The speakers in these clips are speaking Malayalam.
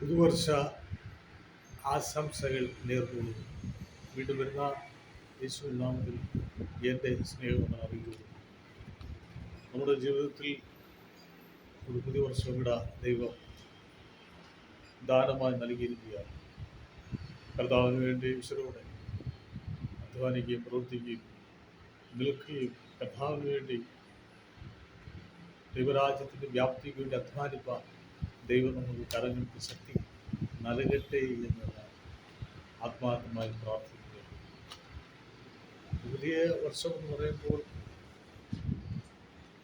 പുതുവർഷ ആശംസകൾ നേർന്നുകൊള്ളുന്നു വീണ്ടും വരുന്ന യേശുനാമത്തിൽ എന്റെ സ്നേഹം അറിയുന്നു നമ്മുടെ ജീവിതത്തിൽ ഒരു പുതിയ വർഷം ഇവിടെ ദൈവം ദാനമായി നൽകിയിരിക്കുകയാണ്. കർത്താവിന് വേണ്ടി ഈശ്വരോടെ അധ്വാനിക്കുകയും പ്രവർത്തിക്കുകയും നിൽക്കുകയും കർത്താവിന് വേണ്ടി ദൈവരാജ്യത്തിന്റെ വ്യാപ്തിക്ക് വേണ്ടി അധ്വാനിപ്പാൻ ദൈവം നമുക്ക് കരങ്ങൾക്ക് ശക്തി നൽകട്ടെ എന്നുള്ള ആത്മാർത്ഥമായി പ്രാർത്ഥിക്കുക പുതിയ വർഷം എന്ന് പറയുമ്പോൾ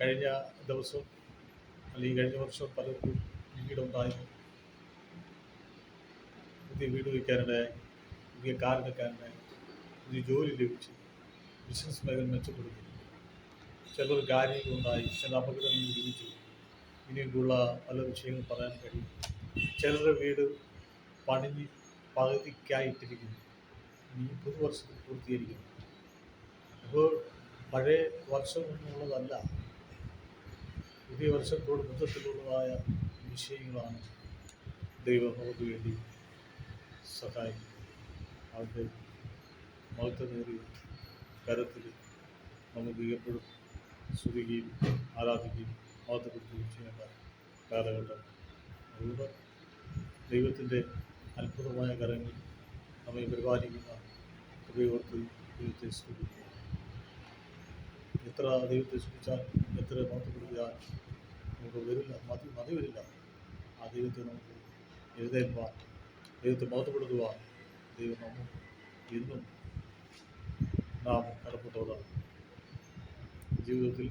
കഴിഞ്ഞ ദിവസം അല്ലെങ്കിൽ കഴിഞ്ഞ വർഷം പലർക്കും വീടുണ്ടായി. പുതിയ വീട് വയ്ക്കാനിടയായി പുതിയ കാർ വെക്കാനിടയായി പുതിയ ജോലി ലഭിച്ചു. ബിസിനസ് മേഖല മെച്ചപ്പെടുത്തി ചിലർ കാര്യങ്ങളുണ്ടായി ചില അപകടങ്ങൾ ലഭിച്ചു ഇനിയൊക്കെയുള്ള പല വിഷയങ്ങൾ പറയാൻ കഴിയും. ചിലരുടെ വീട് പണിഞ്ഞ് പകുതിക്കായിട്ടിരിക്കുന്നു. ഇനി പുതുവർഷത്തിൽ പൂർത്തീകരിക്കുന്നു. അപ്പോൾ പഴയ വർഷം എന്നുള്ളതല്ല പുതിയ വർഷത്തോട് ബന്ധത്തിലുള്ളതായ വിഷയങ്ങളാണ് ദൈവം നമുക്ക് വേണ്ടി സഹായിക്കും അവരുടെ മഹത്വമേറിയ കരത്തിൽ നമുക്ക് എപ്പോഴും സ്തുതിക്കുകയും ആരാധിക്കുകയും ചെയ്യേണ്ട കാലഘട്ടം. അതുകൊണ്ട് ദൈവത്തിന്റെ അത്ഭുതമായ കരങ്ങൾ നമ്മെ പരിപാലിക്കുന്ന കൃപയോർത്ത് ദൈവത്തെ സ്തുതിക്കുക എത്ര ദൈവത്തെ സ്തുതിച്ചാൽ എത്ര മഹത്വപ്പെടുത്തിയാൽ നമുക്ക് വരില്ല മതി മതി വരില്ല. ആ ദൈവത്തെ നമുക്ക് എഴുതേൽപ്പാൻ ദൈവത്തെ മഹത്വപ്പെടുത്തുവാൻ ദൈവം നമുക്ക് എന്നും നാം കടപ്പെട്ടവരാണ്. ജീവിതത്തിൽ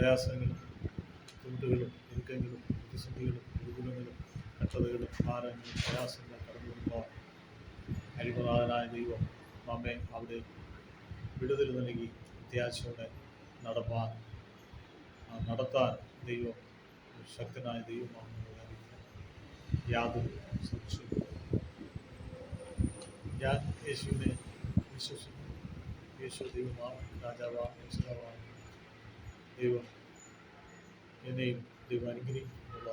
പ്രയാസങ്ങളും ബുദ്ധിമുട്ടുകളും ദുഃഖങ്ങളും പ്രതിസന്ധികളും ദുർഗുണങ്ങളും കഷ്ടതകളും ഭാരങ്ങളും പ്രയാസങ്ങളും കടന്നു വരുമ്പോൾ അരിമനാഥനായ ദൈവം നമ്മെ അവിടെ വിടുതൽ നൽകി പ്രത്യാശയോടെ നടപ്പാൻ നടത്താൻ ദൈവം ശക്തനായ ദൈവമാണ് യാതൊരു സംശയവും ഞാൻ യേശുവിനെ വിശ്വസിക്കുന്നു. യേശു ദൈവമാണ് രാജാവാണ് രക്ഷിതാവാണ് ദൈവം എന്നെയും ദൈവം അനുഗ്രഹിക്കുന്നുള്ള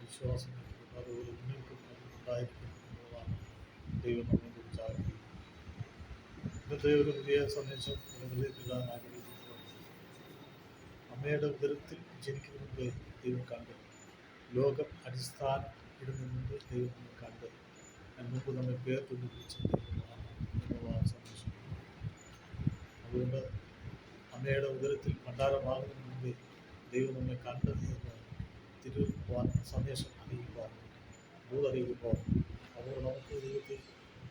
വിശ്വാസം അതുപോലെ നിങ്ങൾക്കും ദൈവം നമ്മെ കുറിച്ച് ആഗ്രഹിക്കുന്നത്. ഇന്നത്തെ ഒരു പുതിയ സന്ദേശം ഒരു ഹൃദയത്തിലാണ് ആഗ്രഹിക്കുന്നത് അമ്മയുടെ ഉദരത്തിൽ ജനിക്കുന്ന മുമ്പേ ദൈവം കണ്ട്. ലോകം അടിസ്ഥാനം മുമ്പ് ദൈവം നമ്മൾ കണ്ട്. മുമ്പ് നമ്മെ പേർ എന്നുള്ള സന്ദേശം. അതുകൊണ്ട് അമ്മയുടെ ഉദരത്തിൽ ഭണ്ഡാരമാകുന്ന ദൈവം നമ്മെ എന്ന് തിരുവാൻ സന്ദേശം അറിയിക്കുവാൻ ഭൂതറിയിക്കുമ്പോൾ അതുകൊണ്ട് നമുക്ക് ദൈവത്തിൽ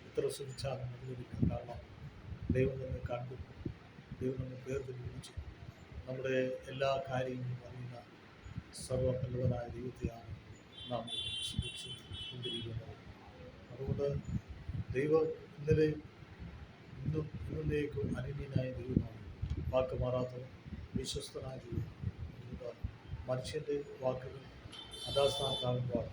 ഇത്ര ശ്രമിച്ചാലും അത് ലഭിക്കും കാരണം ദൈവം നമ്മെ കണ്ടു ദൈവം നമ്മെ വിളിച്ചു. നമ്മുടെ എല്ലാ കാര്യങ്ങളും അറിയുന്ന സർവനല്ലവനായ ദൈവത്തെയാണ് നാം ശ്രമിച്ചു കൊണ്ടിരിക്കുന്നത്. അതുകൊണ്ട് ദൈവം ഇന്നലെ ഇന്നും ഇന്നേക്കും അനന്യനായ ദൈവമാണ്. വാക്ക് മാറാത്ത വിശ്വസ്തനായ ദൈവം. അതുകൊണ്ട് മനുഷ്യന്റെ വാക്കുകൾ അതാസ്ഥാനത്താകുമ്പോൾ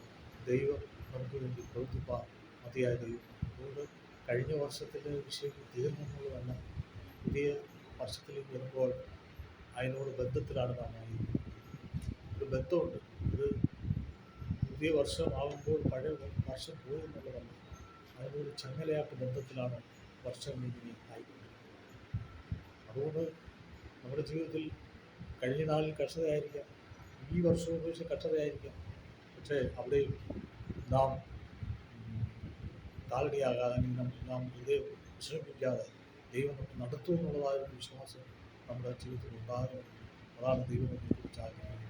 ദൈവം നമുക്ക് വേണ്ടി പ്രവർത്തിപ്പാൻ മതിയായ ദൈവം. അതുകൊണ്ട് കഴിഞ്ഞ വർഷത്തിലെ വിഷയം തീർന്നുള്ളതല്ല പുതിയ വർഷത്തിലേക്ക് വരുമ്പോൾ അതിനോട് ബന്ധത്തിലാണ് നാം ഒരു ബന്ധമുണ്ട്. ഇത് പുതിയ വർഷമാകുമ്പോൾ പഴയ വർഷം പോയി എന്നുള്ളതല്ല. അതിനൊരു ചങ്ങലയാട്ട് ബന്ധത്തിലാണ് വർഷം ഇങ്ങനെ ആയിക്കൊണ്ടിരിക്കുന്നത്. അതുകൊണ്ട് നമ്മുടെ ജീവിതത്തിൽ കഴിഞ്ഞ നാളിൽ കഷ്ടതയായിരിക്കാം ഈ വർഷവും പക്ഷെ കഷ്ടതയായിരിക്കാം പക്ഷേ അവിടെയും നാം താളടിയാകാതെ അല്ലെങ്കിൽ നാം ഹൃദയം വിശ്രമിക്കാതെ ദൈവം നടത്തും എന്നുള്ളതായ ഒരു വിശ്വാസം നമ്മുടെ ജീവിതത്തിൽ ഉണ്ടാകും. അതാണ് ദൈവം കുറിച്ച് ആഗ്രഹിക്കുന്നത്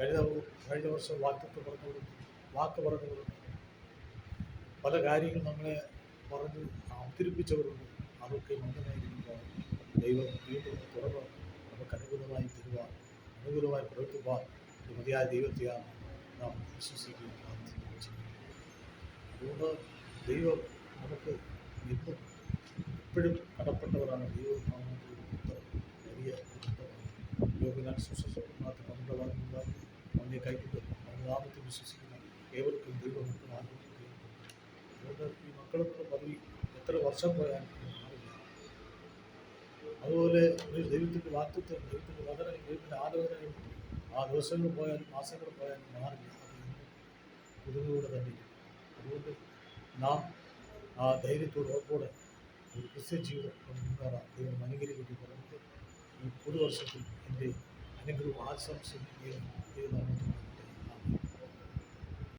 കഴിഞ്ഞ കഴിഞ്ഞ വർഷം വാക്യത്വം പറഞ്ഞവരും വാക്ക് പറഞ്ഞവരും പല കാര്യങ്ങൾ നമ്മളെ പറഞ്ഞ് അവതരിപ്പിച്ചവരുണ്ട്. അതൊക്കെ മന്ദമായിരിക്കുമ്പോൾ ദൈവം വീണ്ടും തുറന്ന് നമുക്ക് അനുകൂലമായി തരുവാൻ അനുകൂലമായി പ്രവർത്തിക്കുവാൻ മതിയായ ദൈവത്തെയാണ് നാം വിശ്വസിക്കുകയും പ്രാർത്ഥിക്കുകയും അതുകൊണ്ട് ദൈവം നമുക്ക് എന്നും എപ്പോഴും കടപ്പെട്ടവരാണ് ദൈവം വലിയ സുശ്വസത്തിനകത്ത് നമ്മുടെ ഭാഗത്തുണ്ടായി അവനെ കൈക്കൊണ്ട് നാമത്തിൽ വിശ്വസിക്കുന്ന ഏവർക്കും ദൈവം നമുക്ക് ആഗ്രഹിക്കുകയും അതുകൊണ്ട് ഈ മക്കളൊക്കെ പദവി എത്ര വർഷം പോയാൽ അതുപോലെ ഒരു ദൈവത്തിന്റെ വാക്തത്വം ദൈവത്തിന്റെ വളരെ ദൈവത്തിന്റെ ആലോചനകൾ ആ ദിവസങ്ങൾ പോയാലും മാസങ്ങൾ പോയാലും മാറില്ല അത് ഇന്നും പുതുമയോടെ തന്നെ ഇരിക്കും അതുകൊണ്ട് നാം ആ ധൈര്യത്തോടെ ഉറപ്പോടെ ഒരു ക്രിസ്ത്യൻ ജീവിതം കൊണ്ട് മുന്നേറാം ദൈവം അനുഗ്രഹിക്കട്ടെ നമുക്ക് ഈ പുതുവർഷത്തിൽ എന്റെ അനുഗ്രഹവും ആശംസയും ദൈവം ദൈവനാമത്തിൽ